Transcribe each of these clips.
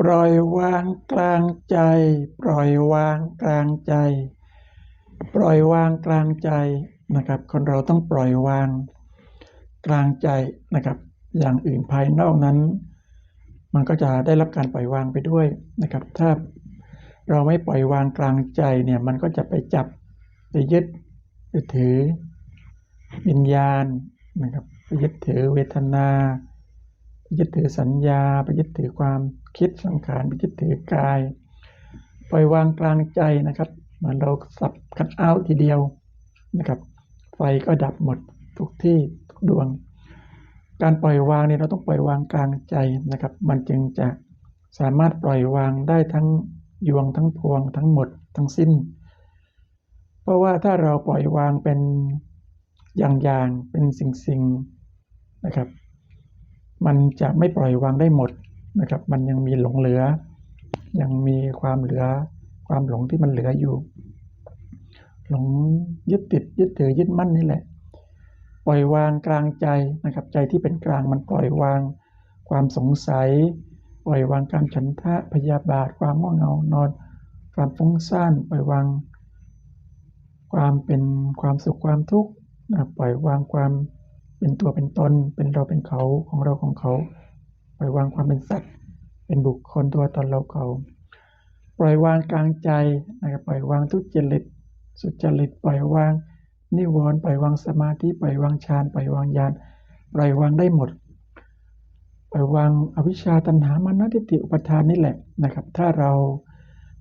ปล่อยวางกลางใจ ปล่อยวางกลางใจ ปล่อยวางกลางใจนะครับ คนเราต้องปล่อยวางกลางใจนะครับ อย่างอื่นภายนอกนั้น มันก็จะได้รับการปล่อยวางไปด้วยนะครับ ถ้าเราไม่ปล่อยวางกลางใจเนี่ยมันก็จะไปจับไปยึดไปถือวิญญาณนะครับไปยึดถือเวทนา ยึดถือสัญญา ไปยึดถือความคิดสังขารไปยึดถือกาย ปล่อยวางกลางใจนะครับเหมือนเราสับคัดเอาท์ทีเดียวนะครับ ไฟก็ดับหมดทุกที่ทุกดวง การปล่อยวางเนี่ยเราต้องปล่อยวางกลางใจนะครับ มันจึงจะสามารถปล่อยวางได้ทั้งยวงทั้งพวงทั้งหมดทั้งสิ้น เพราะว่าถ้าเราปล่อยวางเป็นอย่างๆเป็นสิ่งๆนะครับ มันจะไม่ปล่อยวางได้หมดนะครับ มันยังมีหลงเหลือ ยังมีความเหลือ ความหลงที่มันเหลืออยู่ หลงยึดติดยึดถือยึดมั่นนี่แหละ ปล่อยวางกลางใจนะครับ ใจที่เป็นกลางมันปล่อยวาง ความสงสัย ปล่อยวางการฉันทะพยาบาท ความง่วงเหงานอน ความฟุ้งซ่านปล่อยวาง ความเป็นความสุขความทุกข์ปล่อยวางความ เป็นตัวเป็นตน เป็นเราเป็นเขาของเราของเขาปล่อยวางความเป็นสัตว์ เป็นบุคคลตัวตนเราเขา ปล่อยวางกลางใจนะครับปล่อยวางทุจริตสุจริตปล่อยวางนิวรณ์ปล่อยวางสมาธิปล่อยวางฌานปล่อยวางญาณปล่อยวางได้หมด ปล่อยวางอวิชชาตัณหามานะทิฏฐิอุปทานนี่แหละนะครับ ถ้าเรา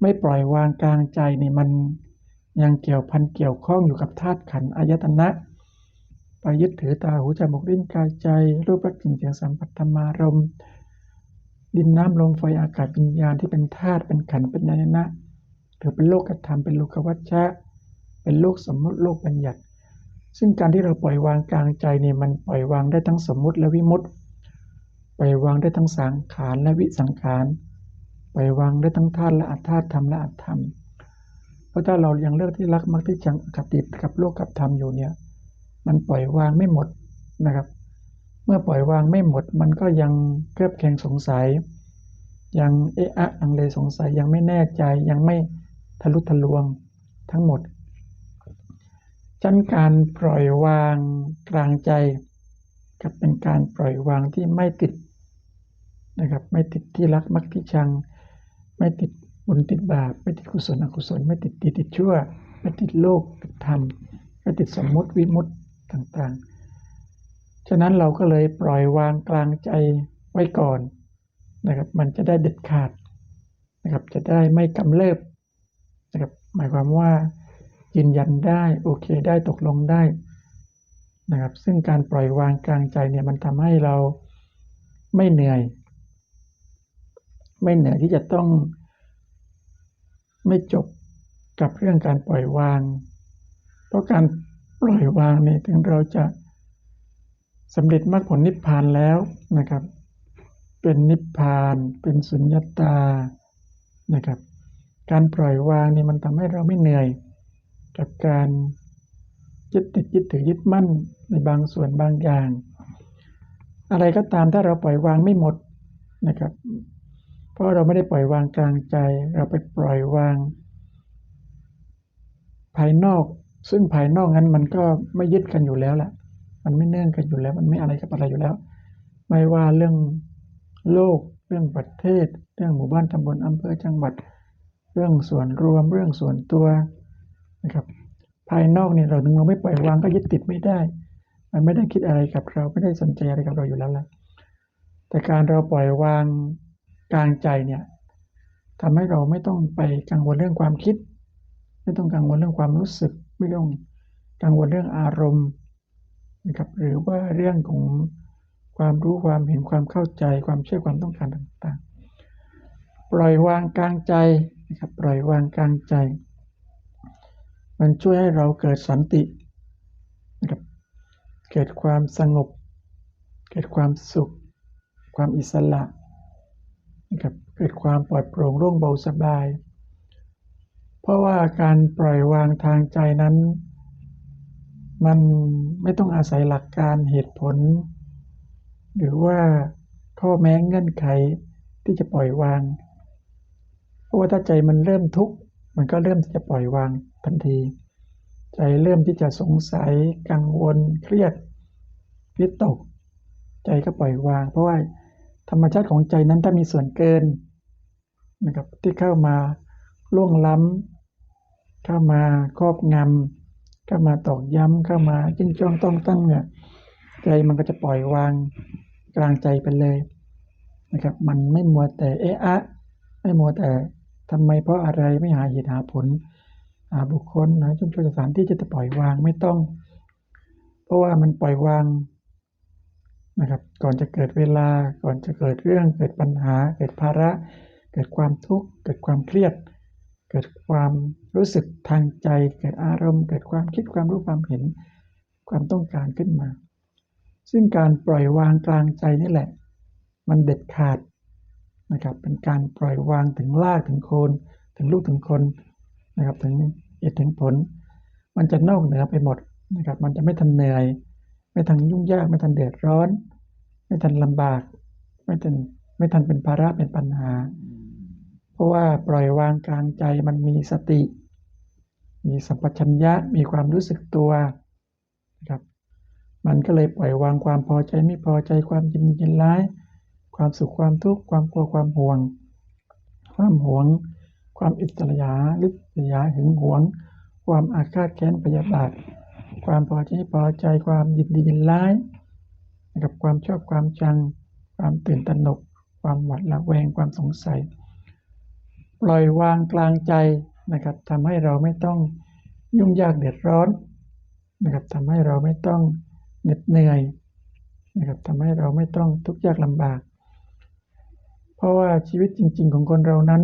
ไม่ปล่อยวางกลางใจนี่มันยังเกี่ยวพันเกี่ยวข้องอยู่กับธาตุขันธ์อายตนะ ไปยึดถือตาหูจมูกลิ้นกายใจ รูปรสกลิ่นเสียงสัมผัสธรรมารมดินน้ำลมไฟอากาศวิญญาณที่เป็นธาตุเป็นขันธ์เป็นอายนะถือเป็นโลกธรรมเป็นโลกวัชชะ เป็นโลกสมมติโลกบัญญัติ ซึ่งการที่เราปล่อยวางกลางใจนี่มันปล่อยวางได้ทั้งสมมุติและวิมุตติปล่อยวางได้ทั้งสังขารและวิสังขารปล่อยวางได้ทั้งธาตุและอัตธาตุธรรมและอัตธรรม เพราะถ้าเรายังเลือกที่รักมักที่จังกับติดกับโลกกับธรรมอยู่เนี่ย มันปล่อยวางไม่หมดนะครับ เมื่อปล่อยวางไม่หมด มันก็ยังเครือบแคลงสงสัย ยังเอะอะลังเลสงสัยยังไม่แน่ใจยังไม่ทะลุทะลวงทั้งหมดชั้นการปล่อยวางกลางใจกับเป็นการปล่อยวางที่ไม่ติดนะครับไม่ติดที่รักมักที่ชัง ไม่ติดบุญติดบาปไม่ติดกุศลอกุศล ไม่ติดดีติดชั่ว ไม่ติดโลกติดธรรมไม่ติดสมมติวิมุตติ ต่างๆ ฉะนั้นเราก็เลยปล่อยวางกลางใจไว้ก่อนนะครับมันจะได้เด็ดขาดนะครับจะได้ไม่กำเริบนะครับหมายความว่ายืนยันได้โอเคได้ตกลงได้นะครับซึ่งการปล่อยวางกลางใจเนี่ยมันทำให้เราไม่เหนื่อย ไม่เหนื่อยที่จะต้องไม่จบกับเรื่องการปล่อยวาง เพราะการ ล่อยวางนี่ถึงเราจะสำเร็จมรรคผลนิพพานแล้วนะครับ เป็นนิพพาน เป็นสุญญตานะครับ การปล่อยวางนี่มันทำให้เราไม่เหนื่อย กับการยึดติดยึดถือยึดมั่นในบางส่วนบางอย่าง อะไรก็ตามถ้าเราปล่อยวางไม่หมดนะครับ เพราะเราไม่ได้ปล่อยวางกลางใจ เราไปปล่อยวาง ภายนอก ซึ่งภายนอกนั้นมันก็ไม่ยึดกันอยู่แล้วแหละมันไม่เนื่องกันอยู่แล้ว มันไม่อะไรกับอะไรอยู่แล้ว ไม่ว่าเรื่องโลก เรื่องประเทศ เรื่องหมู่บ้านตำบลอำเภอจังหวัด เรื่องส่วนรวม เรื่องส่วนตัวนะครับ ภายนอกเนี่ยเราถึงเราไม่ปล่อยวางก็ยึดติดไม่ได้ มันไม่ได้คิดอะไรกับเราไม่ได้สนใจอะไรกับเราอยู่แล้วแหละแต่การเราปล่อยวางกลางใจเนี่ยทำให้เราไม่ต้องไปกังวลเรื่องความคิด ไม่ต้องกังวลเรื่องความรู้สึก ไม่ต้องกังวลเรื่องอารมณ์นะครับหรือว่าเรื่องของความรู้ความเห็นความเข้าใจความเชื่อความต้องการต่างๆ ปล่อยวางกลางใจนะครับปล่อยวางกลางใจ มันช่วยให้เราเกิดสันตินะครับเกิดความสงบ เกิดความสุข ความอิสระนะครับเกิดความปลอดโปร่งโล่งเบาสบาย เพราะว่าการปล่อยวางทางใจนั้น มันไม่ต้องอาศัยหลักการเหตุผล หรือว่าข้อแม้เงื่อนไขที่จะปล่อยวาง เพราะว่าถ้าใจมันเริ่มทุกข์มันก็เริ่มที่จะปล่อยวางทันที ใจเริ่มที่จะสงสัยกังวลเครียดวิตก ใจก็ปล่อยวาง เพราะว่าธรรมชาติของใจนั้นถ้ามีส่วนเกินนะครับที่เข้ามาล่วงล้ำ เข้ามาครอบงำเข้ามาตอกย้ำเข้ามาจิ้งจ้องต้องตั้งเนี่ยใจมันก็จะปล่อยวางกลางใจไปเลยนะครับ มันไม่มัวแต่เอะอะไม่มัวแต่ทำไมเพราะอะไรไม่หาเหตุหาผลหาบุคคลหาชุมชนสถานที่จะจะปล่อยวางไม่ต้อง เพราะว่ามันปล่อยวางนะครับ ก่อนจะเกิดเวลาก่อนจะเกิดเรื่อง เกิดปัญหา เกิดภาระ เกิดความทุกข์เกิดความเครียด เกิดความรู้สึกทางใจ เกิดอารมณ์ เกิดความคิดความรู้ความเห็น ความต้องการขึ้นมา ซึ่งการปล่อยวางกลางใจนี่แหละ มันเด็ดขาดนะครับ เป็นการปล่อยวางถึงรากถึงโคน ถึงลูกถึงคนนะครับถึงเหตุถึงผล มันจะนอกเหนือไปหมดนะครับ มันจะไม่ทันเหนื่อย ไม่ทันยุ่งยาก ไม่ทันเดือดร้อน ไม่ทันลำบาก ไม่ทันไม่ทันเป็นภาระเป็นปัญหา เพราะว่าปล่อยวางกลางใจมันมีสติ มีสัมปชัญญะมีความรู้สึกตัวนะครับมันก็เลยปล่อยวางความพอใจไม่พอใจความยินดียินร้าย ความสุขความทุกข์ความกลัวความห่วง ความหวง ความอิจฉาลิษยาหึงหวง ความอาฆาตแค้นพยาบาท ความพอใจไม่พอใจความยินดียินร้ายนะครับความชอบความชัง ความตื่นตระหนก ความหวาดระแวงความสงสัย ปล่อยวางกลางใจนะครับทำให้เราไม่ต้องยุ่งยากเดือดร้อนนะครับทำให้เราไม่ต้องเหน็ดเหนื่อยนะครับทำให้เราไม่ต้องทุกข์ยากลำบาก เพราะว่าชีวิตจริง ๆ ของคนเรานั้น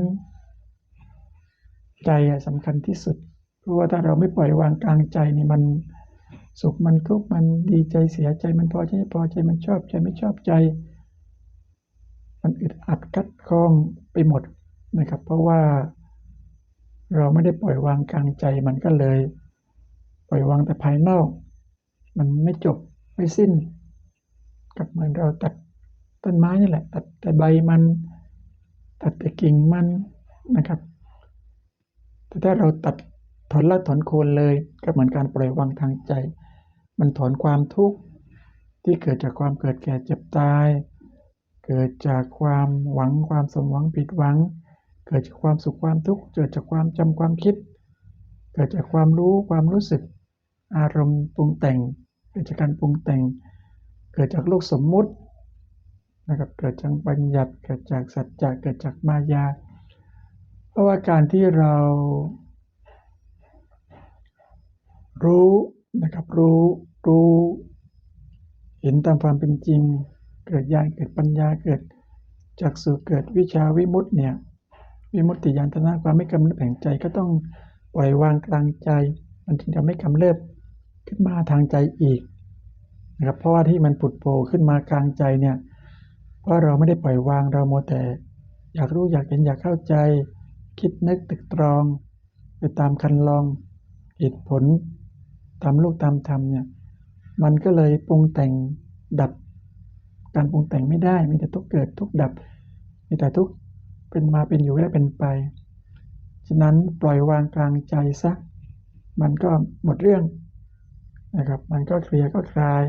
ใจสำคัญที่สุด เพราะว่าถ้าเราไม่ปล่อยวางกลางใจนี่มันสุขมันทุกข์มันดีใจเสียใจมันพอใจไม่พอใจมันชอบใจไม่ชอบใจ มันอึดอัดกัดข้องไปหมด นะครับ เพราะว่าเราไม่ได้ปล่อยวางกลางใจมันก็เลย ปล่อยวางแต่ภายนอก มันไม่จบไม่สิ้น กับเหมือนเราตัดต้นไม้นี่แหละ ตัดแต่ใบมัน ตัดแต่กิ่งมันนะครับ แต่ถ้าเราตัดถอนรากถอนโคนเลยก็เหมือนการปล่อยวางทางใจ มันถอนความทุกข์ที่เกิดจากความเกิดแก่เจ็บตาย เกิดจากความหวังความสมหวังผิดหวัง เกิดจากความสุขความทุกข์เกิดจากความจำความคิด เกิดจากความรู้ความรู้สึก อารมณ์ปรุงแต่ง เกิดจากการปรุงแต่ง เกิดจากโลกสมมุตินะครับเกิดจากบัญญัติเกิดจากสัจจะเกิดจากมายา เพราะว่าการที่เรา รู้นะครับรู้รู้เห็นตามความเป็นจริง เกิดญาณเกิดปัญญาเกิดจากสุเกิดวิชาวิมุตติเนี่ย วิมุตติญาณตนะความไม่กำเริบแห่งใจก็ต้องปล่อยวางกลางใจ มันถึงจะไม่กำเริบขึ้นมาทางใจอีกนะครับเพราะว่าที่มันผุดโผล่ขึ้นมากลางใจเนี่ยเพราะเราไม่ได้ปล่อยวางเราโมแต่ อยากรู้อยากเห็นอยากเข้าใจ คิดนึกตึกตรอง ไปตามคันลองเหตุผลตามลูกตามธรรมเนี่ยมันก็เลยปรุงแต่งดับ การปรุงแต่งไม่ได้ มีแต่ทุกเกิดทุกดับ มีแต่ทุก เป็นมาเป็นอยู่และเป็นไป ฉะนั้นปล่อยวางกลางใจซะ มันก็หมดเรื่องนะครับ มันก็เคลียร์ก็คลาย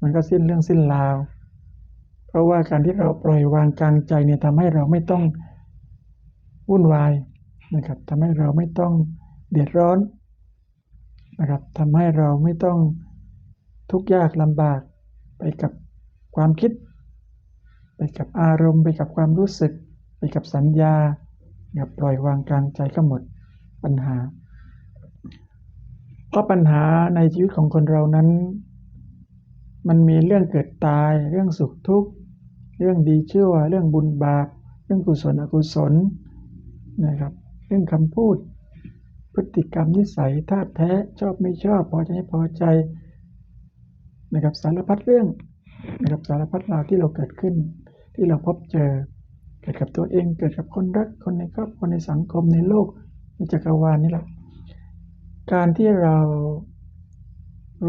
มันก็สิ้นเรื่องสิ้นราว เพราะว่าการที่เราปล่อยวางกลางใจเนี่ยทำให้เราไม่ต้องวุ่นวายนะครับทำให้เราไม่ต้องเดือดร้อนนะครับทำให้เราไม่ต้องทุกข์ยากลำบากไปกับความคิด ไปกับอารมณ์ ไปกับความรู้สึก กับสัญญาอย่าปล่อยวางกลางใจก็หมดปัญหาเพราะปัญหาในชีวิตของคนเรานั้น มันมีเรื่องเกิดตาย เรื่องสุขทุกข์ เรื่องดีชั่ว เรื่องบุญบาป เรื่องกุศลอกุศลนะครับ เรื่องคำพูด พฤติกรรมนิสัยธาแท้ชอบไม่ชอบ พอใจไม่พอใจนะครับสารพัดเรื่องนะครับสารพัดราวที่เราเกิดขึ้น ที่เราพบเจอ เกิดกับตัวเอง เกิดกับคนรัก คนในครอบครัวในสังคมในโลกในจักรวาลนี่แหละ การที่เรา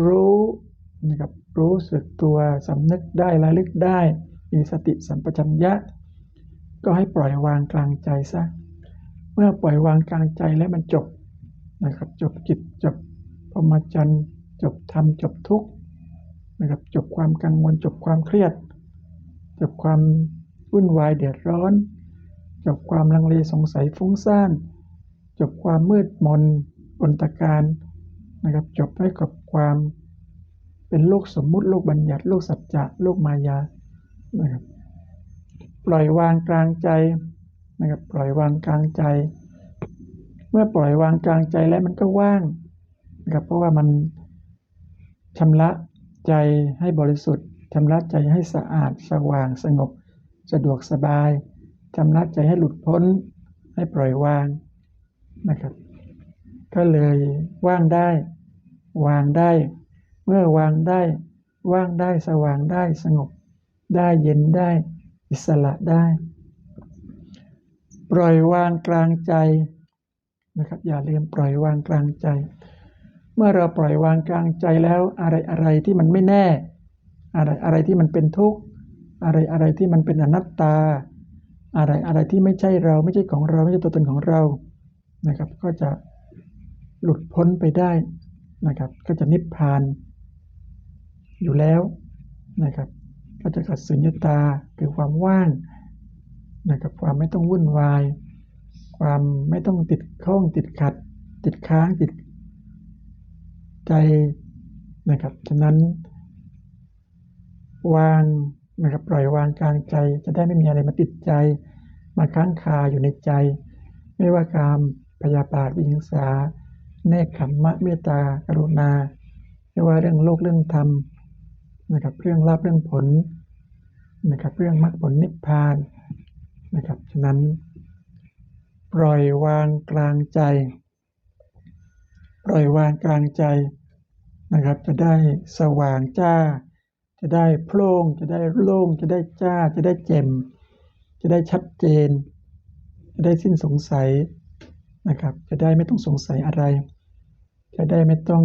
รู้นะครับรู้สึกตัวสำนึกได้ระลึกได้ มีสติสัมปชัญญะ ก็ให้ปล่อยวางกลางใจซะ เมื่อปล่อยวางกลางใจแล้วมันจบนะครับ จบจิตจบพรหมจรรย์จบธรรมจบทุกข์นะครับจบความกังวลจบความเครียด จบความ วุ่นวายเดือดร้อน จบความลังเลสงสัยฟุ้งซ่าน จบความมืดมนอนตการนะครับจบให้กับความเป็นโลกสมมุติโลกบัญญัติโลกสัจจะโลกมายานะครับปล่อยวางกลางใจนะครับปล่อยวางกลางใจ เมื่อปล่อยวางกลางใจแล้วมันก็ว่างนะครับเพราะว่ามันชำระใจให้บริสุทธิ์ชำระใจให้สะอาดสว่างสงบ สะดวกสบายชำระใจให้หลุดพ้นให้ปล่อยวางนะครับ ก็เลยว่างได้ วางได้ เมื่อวางได้ ว่างได้สว่างได้สงบ ได้เย็นได้ อิสระได้ ปล่อยวางกลางใจนะครับ อย่าลืมปล่อยวางกลางใจ เมื่อเราปล่อยวางกลางใจแล้วอะไรอะไรที่มันไม่แน่ อะไรอะไรที่มันเป็นทุกข์ อะไรอะไรที่มันเป็นอนัตตา อะไรอะไรที่ไม่ใช่เราไม่ใช่ของเราไม่ใช่ตัวตนของเรานะครับ ก็จะหลุดพ้นไปได้นะครับ ก็จะนิพพานอยู่แล้วนะครับ ก็จะกัดสุญญตาคือความว่างนะครับความไม่ต้องวุ่นวาย ความไม่ต้องติดข้องติดขัด ติดค้างติดใจนะครับ ฉะนั้นวาง นะครับปล่อยวางกลางใจจะได้ไม่มีอะไรมาติดใจ มาค้างคาอยู่ในใจ ไม่ว่ากามพยาบาทวิหิงสาเนคขมมะเมตตากรุณา ไม่ว่าเรื่องโลกเรื่องธรรมนะครับเรื่องลาภเรื่องผลนะครับเรื่องมรรคผลนิพพานนะครับฉะนั้น ปล่อยวางกลางใจ ปล่อยวางกลางใจนะครับจะได้สว่างจ้า จะได้โพล่งจะได้โล่งจะได้จ้า จะได้แจ่มจะได้ชัดเจน จะได้สิ้นสงสัยนะครับ จะได้ไม่ต้องสงสัยอะไร จะได้ไม่ต้อง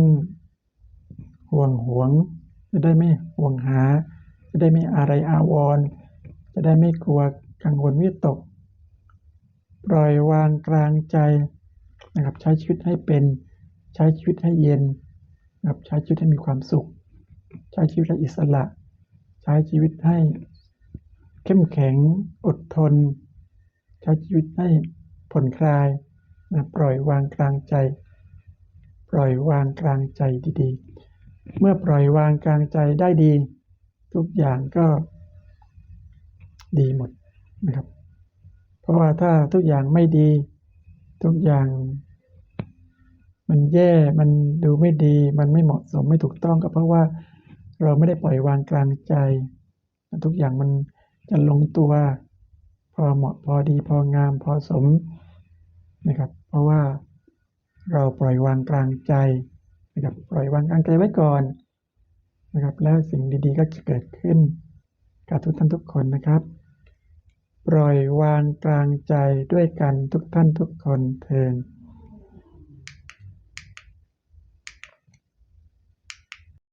ห่วงหวง จะได้ไม่ห่วงหา จะได้ไม่อะไรอาวรณ์จะได้ไม่กลัวกังวลวิตก ปล่อยวางกลางใจนะครับ ใช้ชีวิตให้เป็น ใช้ชีวิตให้เย็นนะครับใช้ชีวิตให้มีความสุข ใช้ชีวิตให้อิสระ ใช้ชีวิตให้ เข้มแข็งอดทน ใช้ชีวิตให้ผ่อนคลายนะปล่อยวางกลางใจ ปล่อยวางกลางใจดีๆ เมื่อปล่อยวางกลางใจได้ดี ทุกอย่างก็ดีหมดนะครับ เพราะว่าถ้าทุกอย่างไม่ดี ทุกอย่าง มันแย่มันดูไม่ดี มันไม่เหมาะสมไม่ถูกต้องก็เพราะว่า เราไม่ได้ปล่อยวางกลางใจ ทุกอย่างมันจะลงตัว พอเหมาะพอดีพองามพอสมนะครับ เพราะว่าเราปล่อยวางกลางใจนะครับปล่อยวางกลางใจไว้ก่อนนะครับ แล้วสิ่งดีๆก็จะเกิดขึ้นกับทุกท่านทุกคนนะครับ ปล่อยวางกลางใจด้วยกันทุกท่านทุกคนเทิน